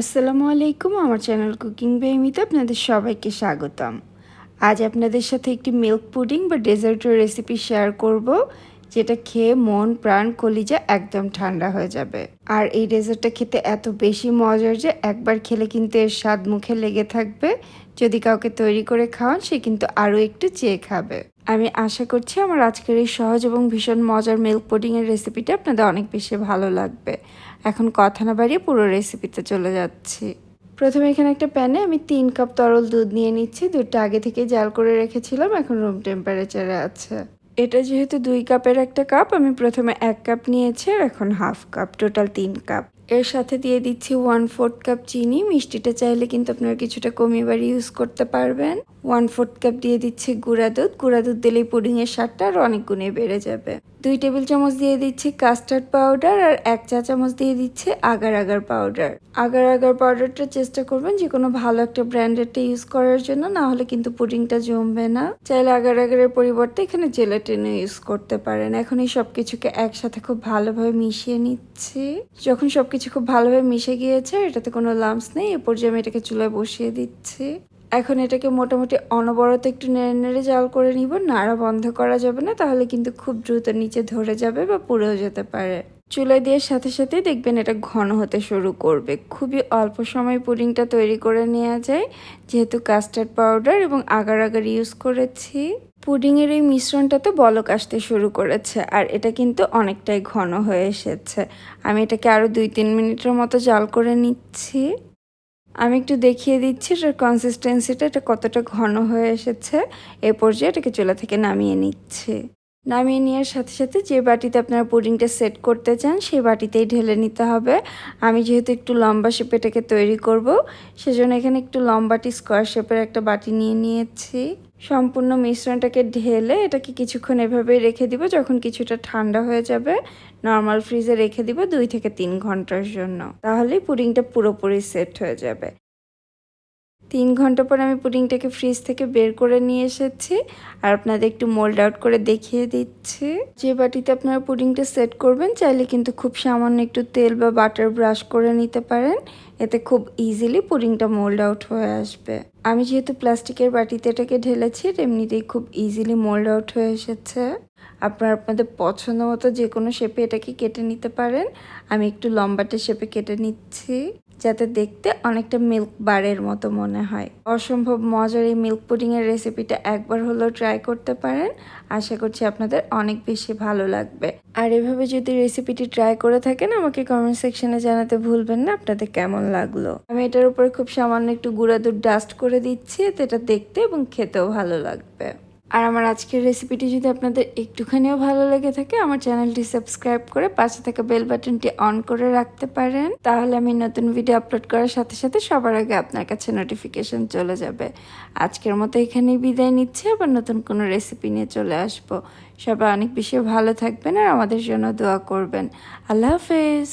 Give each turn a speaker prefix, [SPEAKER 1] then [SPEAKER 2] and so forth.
[SPEAKER 1] আসসালামু আলাইকুম, আমার চ্যানেল কুকিং বেমিতে আপনাদের সবাইকে স্বাগতম। আজ আপনাদের সাথে একটি মিল্ক পুডিং বা ডেজার্টের রেসিপি শেয়ার করব, যেটা খেয়ে মন, প্রাণ, কলিজা একদম ঠান্ডা হয়ে যাবে। আর এই ডেজার্টটা খেতে এত বেশি মজার যে একবার খেলে কিন্তু এর স্বাদ মুখে লেগে থাকবে। যদি কাউকে তৈরি করে খাওয়ান, সে কিন্তু আরও একটু চেয়ে খাবে। আমি আশা করছি আমার আজকের এই সহজ এবং ভীষণ মজার মিল্ক পুডিংয়ের রেসিপিটা আপনাদের অনেক বেশি ভালো লাগবে। এখন কথা না বাড়িয়ে পুরো রেসিপিতে চলে যাচ্ছি। প্রথমে এখানে একটা প্যানে আমি তিন কাপ তরল দুধ নিয়ে নিচ্ছি। দুধটা আগে থেকে জাল করে রেখেছিলাম, এখন রুম টেম্পারেচারে আছে। এটা যেহেতু দুই কাপের একটা কাপ আমি প্রথমে এক কাপ নিয়েছি, আর এখন হাফ কাপ টোটাল তিন কাপ এর সাথে দিয়ে দিচ্ছি ওয়ান ফোর্থ কাপ চিনি। মিষ্টিটা চাইলে কিন্তু আপনারা কিছুটা কমিয়ে বাড়ি ইউজ করতে পারবেন। ওয়ান ফোর্থ কাপ দিয়ে দিচ্ছি গুঁড়া দুধ। গুঁড়া দুধ দিলেই পুডিংয়ের স্বাদটা আর অনেক গুণে বেড়ে যাবে। দুই টেবিল চামচ দিয়ে দিচ্ছি কাস্টার্ড পাউডার আর এক চা চামচ দিয়ে দিচ্ছে agar agar powder agar agar পাউডারটা চেষ্টা করবেন যে কোনো ভালো একটা ব্র্যান্ডেরটা ইউজ করার জন্য, না হলে কিন্তু পুডিংটা জমবে না। চাইলে আগার আগারের পরিবর্তে এখানে জেলাটিনও ইউজ করতে পারেন। এখন এই সব কিছুকে একসাথে খুব ভালোভাবে মিশিয়ে নিচ্ছি। যখন সবকিছু খুব ভালোভাবে মিশে গিয়েছে, এটাতে কোনো লাম্পস নেই। এ পর্যায়ে আমি এটাকে চুলায় বসিয়ে দিচ্ছি। এখন এটাকে মোটামুটি অনবরত একটু নেড়ে নেড়ে জাল করে নিব। নাড়া বন্ধ করা যাবে না, তাহলে কিন্তু খুব দ্রুত নিচে ধরে যাবে বা পুড়েও যেতে পারে। চুলায় দিয়ে সাথে সাথে দেখবেন এটা ঘন হতে শুরু করবে। খুবই অল্প সময় পুডিংটা তৈরি করে নেওয়া যায়। যেহেতু কাস্টার্ড পাউডার এবং আগার আগার ইউজ করেছি। পুডিংয়ের এই মিশ্রণটা তো বলক আসতে শুরু করেছে, আর এটা কিন্তু অনেকটাই ঘন হয়ে এসেছে। আমি এটাকে আরও দুই তিন মিনিটের মতো জাল করে নিচ্ছি। আমি একটু দেখিয়ে দিচ্ছি এটার কনসিস্টেন্সিটা এটা কতটা ঘন হয়ে এসেছে। এ পর্যায়ে এটাকে চুলা থেকে নামিয়ে নিচ্ছে। নামিয়ে নেওয়ার সাথে সাথে যে বাটিতে আপনারা পুডিংটা সেট করতে চান, সেই বাটিতেই ঢেলে নিতে হবে। আমি যেহেতু একটু লম্বা শেপে এটাকে তৈরি করব, সেজন্য এখানে একটু লম্বাটি স্কোয়ার শেপের একটা বাটি নিয়ে নিয়েছি। সম্পূর্ণ মিশ্রণটাকে ঢেলে এটাকে কিছুক্ষণ এভাবে রেখে দিব যখন কিছুটা ঠান্ডা হয়ে যাবে। নর্মাল ফ্রিজে রেখে দিব দুই থেকে তিন ঘণ্টার জন্য। তাহলে পুডিংটা পুরোপুরি সেট হয়ে যাবে। তিন ঘণ্টা পর আমি পুডিংটাকে ফ্রিজ থেকে বের করে নিয়ে এসেছি আর আপনাদের একটু মোল্ড আউট করে দেখিয়ে দিচ্ছি। যে বাটিতে আপনারা পুডিংটা সেট করবেন, চাইলে কিন্তু খুব সামান্য একটু তেল বা বাটার ব্রাশ করে নিতে পারেন। এতে খুব ইজিলি পুডিংটা মোল্ড আউট হয়ে আসবে। আমি যেহেতু প্লাস্টিকের বাটিতে এটাকে ঢেলেছি এমনিতেই খুব ইজিলি মোল্ড আউট হয়ে এসেছে। আপনারা আপনাদের পছন্দ মতো যে কোনো শেপে এটাকে কেটে নিতে পারেন। আমি একটু লম্বাটে শেপে কেটে নিচ্ছি। যাতে দেখতে অনেকটা মিল্ক বারের মতো মনে হয়। অসম্ভব মজার এই মিল্ক পুডিংয়ের রেসিপিটা একবার হলেও ট্রাই করতে পারেন। আশা করছি আপনাদের অনেক বেশি ভালো লাগবে। আর এভাবে যদি রেসিপিটি ট্রাই করে থাকেন, আমাকে কমেন্ট সেকশনে জানাতে ভুলবেন না, আপনাদের কেমন লাগল? আমি এটার উপরে খুব সামান্য একটু গুঁড়া দুধ ডাস্ট করে দিচ্ছি, এতে এটা দেখতে এবং খেতেও ভালো লাগবে। আর আমার আজকের রেসিপিটি যদি আপনাদের একটুখানিও ভালো লেগে থাকে, আমার চ্যানেলটি সাবস্ক্রাইব করে পাশে থাকা বেল বাটনটি অন করে রাখতে পারেন। তাহলে আমি নতুন ভিডিও আপলোড করার সাথে সাথে সবার আগে আপনার কাছে নোটিফিকেশন চলে যাবে। আজকের মতো এখানেই বিদায় নিচ্ছি, আবার নতুন কোনো রেসিপি নিয়ে চলে আসব। সবাই অনেক বেশি ভালো থাকবেন আর আমাদের জন্য দোয়া করবেন। আল্লাহ হাফেজ।